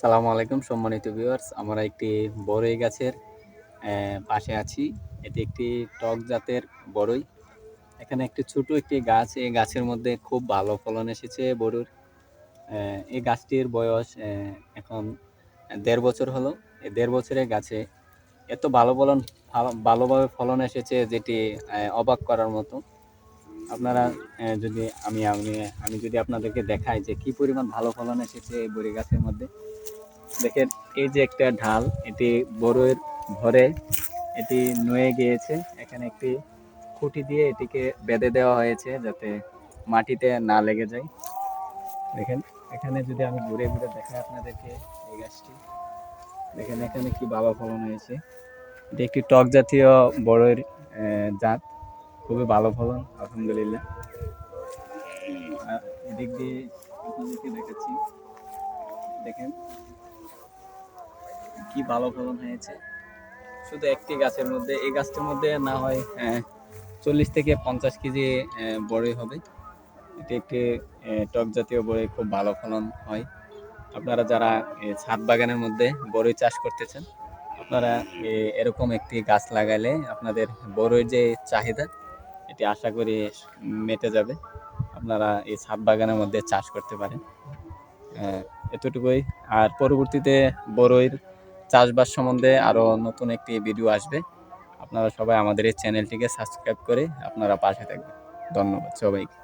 আসসালামু আলাইকুম সম্মানিত ভিউয়ার্স আমরা একটি বড়ই গাছের পাশে আছি। এটি একটি টক জাতের বড়ই এখানে একটি ছোট একটি গাছ, এই গাছের মধ্যে খুব ভালো ফলন এসেছে বড়ুর এই গাছটির বয়স এখন দেড় বছর হলো। এই দেড় বছরের গাছে এত ভালো ফলন, ভালো- ভালোভাবে ফলন এসেছে যেটি অবাক করার মতো। আপনারা যদি আমি আমি আমি যদি আপনাদেরকে দেখাই যে কি পরিমাণ ভালো ফলন এসেছে এই বড়ি গাছের মধ্যে দেখেন, এই যে একটা ঢাল, এটি বড়ের ভরে এটি নুয়ে গিয়েছে। এখানে একটি খুঁটি দিয়ে এটিকে বেঁধে দেওয়া হয়েছে যাতে মাটিতে না লেগে যায়। দেখেন, এখানে যদি আমি ঘুরে ঘুরে দেখাই আপনাদেরকে এই গাছটি। দেখেন, এখানে কি ভালো ফলন হয়েছে। এটি একটি টক জাতীয় বড়ের জাত। খুবই ভালো ফলন, আলহামদুলিল্লাহ। এদিক দিয়ে আপনাদেরকে দেখাচ্ছি। দেখেন কি ভালো ফলন হয়েছে? শুধু একটি গাছের মধ্যে এই গাছটির মধ্যে না হয় চল্লিশ থেকে পঞ্চাশ কেজি আহ, বড়ই হবে। এটি একটি টক জাতীয় বড়ই খুব ভালো ফলন হয়। আপনারা যারা ছাদ বাগানের মধ্যে বড়ই চাষ করতেছেন আপনারা এরকম একটি গাছ লাগাইলে আপনাদের বড়ইর যে চাহিদা এটি আশা করি মেটে যাবে। আপনারা এই ছাদ বাগানের মধ্যে চাষ করতে পারেন। এতটুকুই। আর পরবর্তীতে বড়ইর চাষবাস সম্বন্ধে আরও নতুন একটি ভিডিও আসবে। আপনারা সবাই আমাদের এই চ্যানেলটিকে সাবস্ক্রাইব করে আপনারা পাশে থাকবেন। ধন্যবাদ সবাইকে।